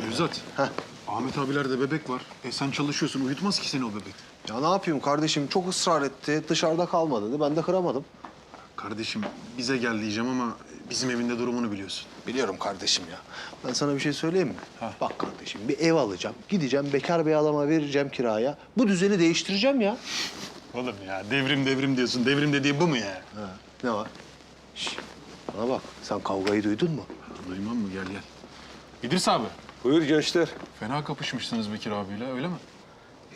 Nevzat. Heh. Ahmet abilerde bebek var. E sen çalışıyorsun. Uyutmaz ki seni o bebek. Ya ne yapayım kardeşim çok ısrar etti. Dışarıda kalma dedi. Ben de kıramadım. Kardeşim bize gel diyeceğim ama bizim evinde durumunu biliyorsun. Biliyorum kardeşim ya. Ben sana bir şey söyleyeyim mi? Bak kardeşim bir ev alacağım. Gideceğim bekar bir adama vereceğim kiraya. Bu düzeni değiştireceğim ya. Oğlum ya devrim devrim diyorsun. Devrim dediği bu mu ya? Ha, ne var? Şş, bana bak sen kavgayı duydun mu? Duymam mı? Gel gel. İdris abi. Buyur gençler. Fena kapışmışsınız Bekir abiyle öyle mi?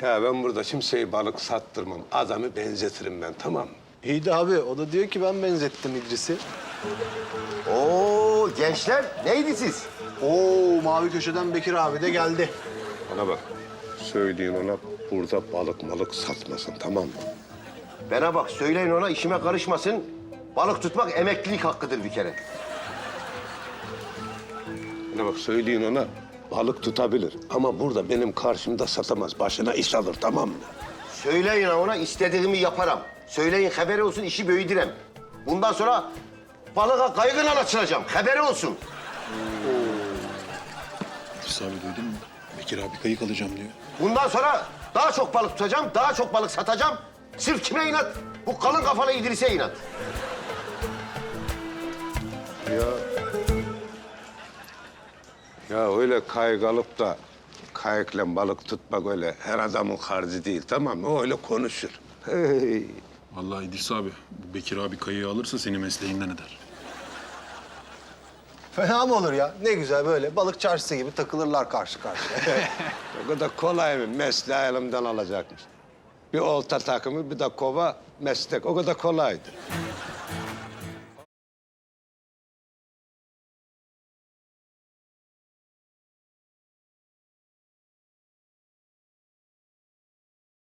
Ya ben burada kimseye balık sattırmam. Adamı benzetirim ben tamam mı? İyi de abi o da diyor ki ben benzettim İdris'i. Oo gençler neydi siz? Oo mavi köşeden Bekir abi de geldi. Bana bak. Söyleyin ona burada balık malık satmasın tamam mı? Bana bak söyleyin ona işime karışmasın. Balık tutmak emeklilik hakkıdır bir kere. Bana bak söyleyin ona balık tutabilir. Ama burada benim karşımda satamaz. Başına iş alır tamam mı? Söyleyin ona istediğimi yaparım. Söyleyin haberi olsun işi büyüdürem. Bundan sonra balığa kaygıyla açılacağım. Haberi olsun. İdris abi duydun mu? Bekir abi kayık alacağım diyor. Bundan sonra daha çok balık tutacağım, daha çok balık satacağım. Sırf kime inat? Bu kalın kafalı İdris'e inat. Ya öyle kayık alıp da kayıkla balık tutmak öyle her adamın harcı değil tamam mı? O öyle konuşur. Hey. Vallahi İdris abi bu Bekir abi kayığı alırsa seni mesleğinden eder. Fena mı olur ya? Ne güzel böyle balık çarşısı gibi takılırlar karşı karşıya. O kadar kolay mı? Mesleği elimden alacakmış. Bir olta takımı, bir de kova, meslek. O kadar kolaydı.